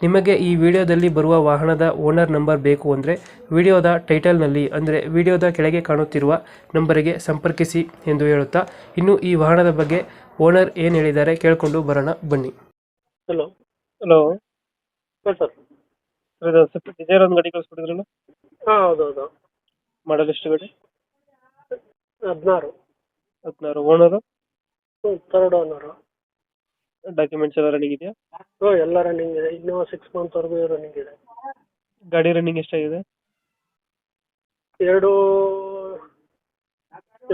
ನಿಮಗೆ ಈ ವಿಡಿಯೋದಲ್ಲಿ ಬರುವ ವಾಹನದ ಓನರ್ ನಂಬರ್ ಬೇಕು ಅಂದರೆ ವಿಡಿಯೋದ ಟೈಟಲ್ನಲ್ಲಿ ಅಂದರೆ ವಿಡಿಯೋದ ಕೆಳಗೆ ಕಾಣುತ್ತಿರುವ ನಂಬರಿಗೆ ಸಂಪರ್ಕಿಸಿ ಎಂದು ಹೇಳುತ್ತಾ ಇನ್ನು ಈ ವಾಹನದ ಬಗ್ಗೆ ಓನರ್ ಏನು ಹೇಳಿದ್ದಾರೆ ಕೇಳಿಕೊಂಡು ಬರೋಣ ಬನ್ನಿ. Hello hello. ಸರ್. ಇದು ಸ್ವಿಫ್ಟ್ ಡಿಸೈರ್ ಒಂದು ಗಾಡಿ ಕಳಿಸ್ಕೊಡಿದ್ರಲ್ಲ ಹಾಂ ಹೌದು ಹೌದು ಮಾಡಲ್ ಎಷ್ಟು ಗಾಡಿ? ಹದಿನಾರು. ಹದಿನಾರು. ಓನರು ತರ್ಡ್ ಓನರು ಡಾಕ್ಯುಮೆಂಟ್ಸ್ ಎಲ್ಲ ರನ್ನಿಂಗ್ ಇದೆಯಾ? ಹ್ಞೂ ಎಲ್ಲ ರನ್ನಿಂಗ್ ಇದೆ. ಇನ್ನೂ ಸಿಕ್ಸ್ ಮಂತ್ವರೆಗೂ ರನ್ನಿಂಗ್ ಇದೆ ಗಾಡಿ ರನ್ನಿಂಗ್ ಎಷ್ಟಾಗಿದೆ? ಎರಡು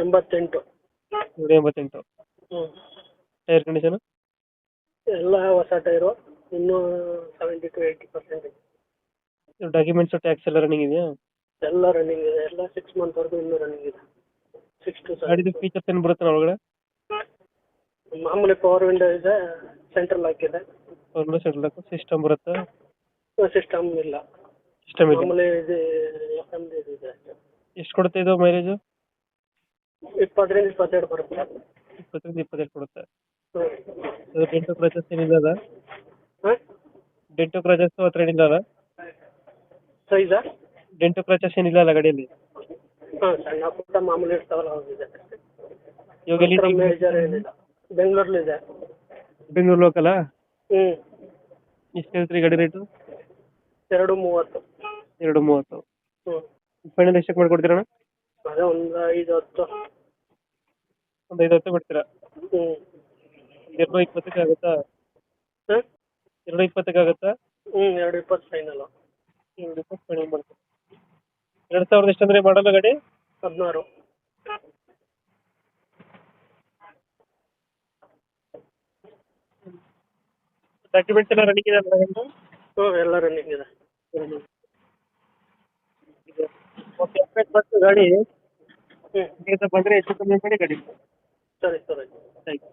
ಎಂಬತ್ತೆಂಟು. ನೂರ ಎಂಬತ್ತೆಂಟು. ಹ್ಞೂ ಟೈರ್ ಕಂಡೀಷನ್ ಎಲ್ಲ ಹೊಸ ಟೈರು. ಇನ್ನೂ ಸೆವೆಂಟಿ ಟು ಏಯ್ಟಿ ಪರ್ಸೆಂಟ್ ಇದೆ. ಡಾಕ್ಯುಮೆಂಟ್ಸ್ ಟ್ಯಾಕ್ಸ್ ಎಲ್ಲ ರನ್ನಿಂಗ್ ಇದೆಯಾ? ಎಲ್ಲ ರನ್ನಿಂಗ್ ಇದೆ. ಎಲ್ಲ ಸಿಕ್ಸ್ ಮಂತ್ವರೆಗೂ ಇನ್ನೂ ರನ್ನಿಂಗ್ ಇದೆ. ಸಿಕ್ಸ್ ಟು ಗಾಡಿದು ಫೀಚರ್ಸ್ ಏನು ಬರುತ್ತೆ ಒಳಗಡೆ? ಮಾಮೂಲಿ ಪವರ್ ವಿಂಡೋ ಇದೆ ಸೆಂಟ್ರಲ್ ಹಾಕಿದೆ ಸೆಂಟ್ರಲ್ ಸೆಟ್ಲ್ ಸಿಸ್ಟಮ್ ಬರುತ್ತೆ? ಸಿಸ್ಟಮ್ ಇಲ್ಲ. ಸಿಸ್ಟಮ್ ಇದೆ ಮಾಮೂಲಿ ಇದು ಎಫ್ ಎಂ ಇದೆ ಅಷ್ಟೇ. ಎಷ್ಟು ಕೊಡುತ್ತೆ ಇದು ಮೈಲೇಜು ಇಪ್ಪತ್ತರಿಂದ ಇಪ್ಪತ್ತೆರಡು ಬರುತ್ತೆ. ಇಪ್ಪತ್ತರಿಂದ ಇಪ್ಪತ್ತೆರಡು ಕೊಡುತ್ತೆ. ಹ್ಞೂ ಅದು ಡೆಂಟು ಕ್ರಚಸ್ ಏನಿಲ್ಲ ಅದ? ಹಾಂ? ಡೆಂಟು ಕ್ರಚಸ್ ಹತ್ರ ಏನಿಲ್ಲ ಅಲ್ಲ? ಸೈಜಾ? ಡೆಂಟು ಕ್ರಚಸ್ ಏನಿಲ್ಲ ಅಲ್ಲ ಗಾಡಿಯಲ್ಲಿ? ಹಾಂ ಸಣ್ಣ ಪುಟ್ಟ ಮಾಮೂಲಿ ಇರ್ತಾವಲ್ಲ ಹೋಗಿದೆ. ಇವಾಗ ಎಲ್ಲಿ ಮೇಜರ್ ಏನಿಲ್ಲ. ಬೆಂಗಳೂರಲ್ಲಿ ಇದೆ ಬೆಂಗಳೂರು ಲೋಕಲ್ ಹ್ಞೂ ಎಷ್ಟು ಹೇಳ್ತೀರಿ ಗಾಡಿ ರೇಟು ಎರಡು ಮೂವತ್ತು. ಎರಡು ಮೂವತ್ತು. ಹ್ಞೂ ಫೈನಲ್ ಎಷ್ಟಕ್ಕೆ ಮಾಡ್ಕೊಡ್ತೀರಣ್ಣ? ಅದೇ ಒಂದು ಐದು ಹತ್ತು. ಒಂದು ಐದು ಹತ್ತು ಕೊಡ್ತೀರಾ ಹ್ಞೂ ಎರಡು ಇಪ್ಪತ್ತಕ್ಕೆ ಆಗುತ್ತಾ? ಹಾಂ? ಎರಡು ಇಪ್ಪತ್ತಕ್ಕೆ ಆಗುತ್ತಾ? ಹ್ಞೂ ಎರಡು ಇಪ್ಪತ್ತು ಫೈನಲು ಎರಡು ಇಪ್ಪತ್ತು ಫೈನಲ್ ಮಾಡ್ತೀವಿ ಎರಡು ಸಾವಿರದ ಎಷ್ಟು ಅಂದರೆ ಮಾಡಲ್ಲ ಗಾಡಿ? ಹದಿನಾರು. ಡಾಕ್ಯುಮೆಂಟ್ಸ್ ಎಲ್ಲ ರನ್ನಿಂಗ್ ಇದೆ ಅಲ್ಲ ಗಾಡಿದು? ಹ್ಞೂ ಎಲ್ಲ ರನ್ನಿಂಗ್ ಇದೆ. ಇದೆ ಓಕೆ ಅಪ್ಡೇಟ್ ಮಾಡ್ತೀವಿ ಗಾಡಿ ಬಂದ್ರೆ ಬಂದರೆ ಹೆಚ್ಚು ಕಮ್ಮಿ ಮಾಡಿ ಗಾಡಿ ಸರಿ ಸರಿ. Thank you